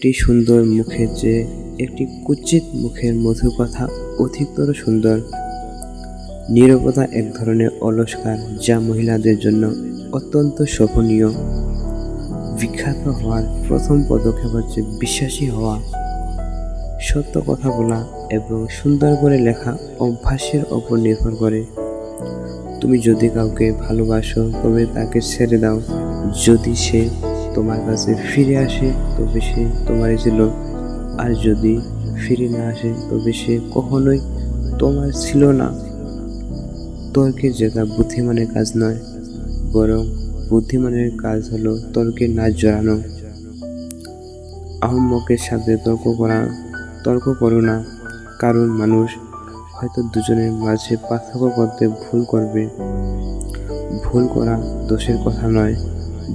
একটি সুন্দর মুখের যে একটি কুচিত মুখের মধুর কথা অধিকতর সুন্দর। নীরবতা এক ধরনের অলস্কার যা মহিলাদের জন্য অত্যন্ত শোভনীয়। বিখ্যাত হওয়ার প্রথম পদক্ষেপ হচ্ছে বিশ্বাসী হওয়া। সত্য কথা বলা এবং সুন্দর করে লেখা অভ্যাসের ওপর নির্ভর করে। তুমি যদি কাউকে ভালোবাসো, তবে তাকে ছেড়ে দাও। যদি সে তোমার কাছে ফিরে আসে, তবে সে তোমারই ছিল আর যদি ফিরে না আসে, তবে সে কখনোই তোমার ছিল না। তর্কের জেতা বুদ্ধিমানের কাজ নয়, বরং বুদ্ধিমানের কাজ হলো তর্কে না জড়ানো। আহম্মকের সাথে তর্ক করা, তর্ক করো না। কারণ মানুষ হয়তো দুজনের মাঝে পার্থক্য করতে ভুল করবে। ভুল করা দোষের কথা নয়।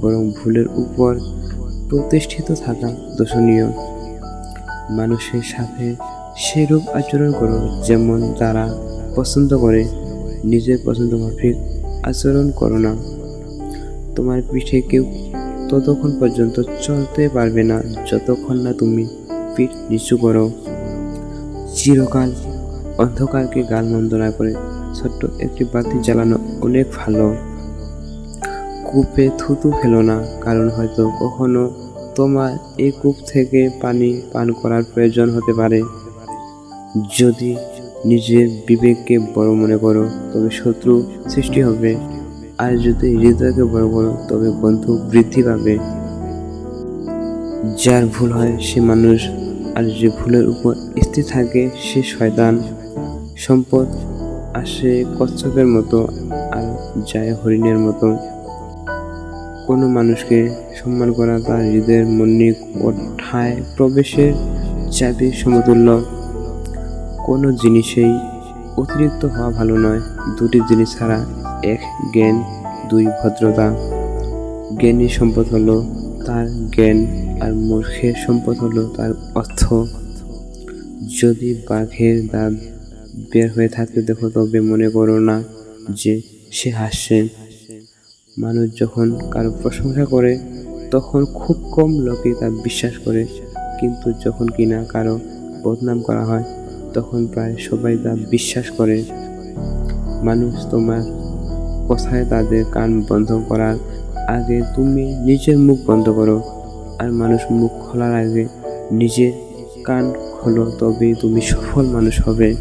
বরং ভুলের উপর প্রতিষ্ঠিত থাকা দোষণীয় মানুষের সাথে সেরূপ আচরণ করো যেমন তারা পছন্দ করে, নিজের পছন্দ মাফিক আচরণ করো না। তোমার পিঠে কেউ ততক্ষণ পর্যন্ত চলতে পারবে না যতক্ষণ না তুমি পিঠ নিচু করো। চিরকাল অন্ধকারকে গালমন্দ না করে ছোট্ট একটি বাতি জ্বালানো অনেক ভালো। কূপে থুতু ফেলো না, কারণ হয়তো কখনো তোমার এই কূপ থেকে পানি পান করার প্রয়োজন হতে পারে। যদি নিজের বিবেককে বড় মনে করো, তবে শত্রু সৃষ্টি হবে। আর যদি হৃদয়কে বড় করো, তবে বন্ধু বৃদ্ধি পাবে। যার ভুল হয়, সে মানুষ, আর যে ভুলের উপর স্থির থাকে, সে শয়তান। সম্পদ আসে কচ্ছপের মতো, আর যায় হরিণের মতো। কোনো মানুষকে সম্মান করা তার হৃদয়ের মন্নি কোঠায় প্রবেশের চাবি সমতুল্য। কোনো জিনিসেই অতিরিক্ত হওয়া ভালো নয়। দুটি জিনিস ছাড়া এক জ্ঞান, দুই ভদ্রতা। জ্ঞানী সম্পদ হলো তার জ্ঞান আর মূর্খের সম্পদ হলো তার অর্থ। যদি বাঘের দাঁত বের হয়ে থাকতে দেখো তবে মনে করো না যে সে হাসছে। মানুষ যখন কারও প্রশংসা করে, তখন খুব কম লোকে তা বিশ্বাস করে। কিন্তু যখন কিনা কারও বদনাম করা হয়, তখন প্রায় সবাই তা বিশ্বাস করে। মানুষ তোমার কথায় তাদের কান বন্ধ করার আগে তুমি নিজের মুখ বন্ধ করো, আর মানুষ মুখ খোলার আগে নিজের কান খোলো, তবেই তুমি সফল মানুষ হবে।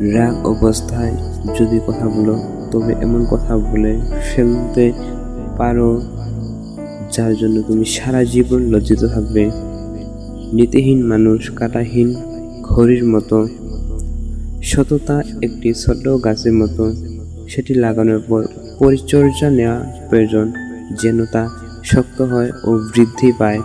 রাগ অবস্থায় যদি কথা বলো তবে এমন কথা বলে ফেলতে পারো, যার জন্য তুমি সারা জীবন লজ্জিত থাকবে। নীতিহীন মানুষ, কাটাহীন ঘড়ির মতো। সততা একটি ছোট গাছের মতো। সেটি লাগানোর পর পরিচর্যা নেওয়া প্রয়োজন, যেন তা শক্ত হয় ও বৃদ্ধি পায়।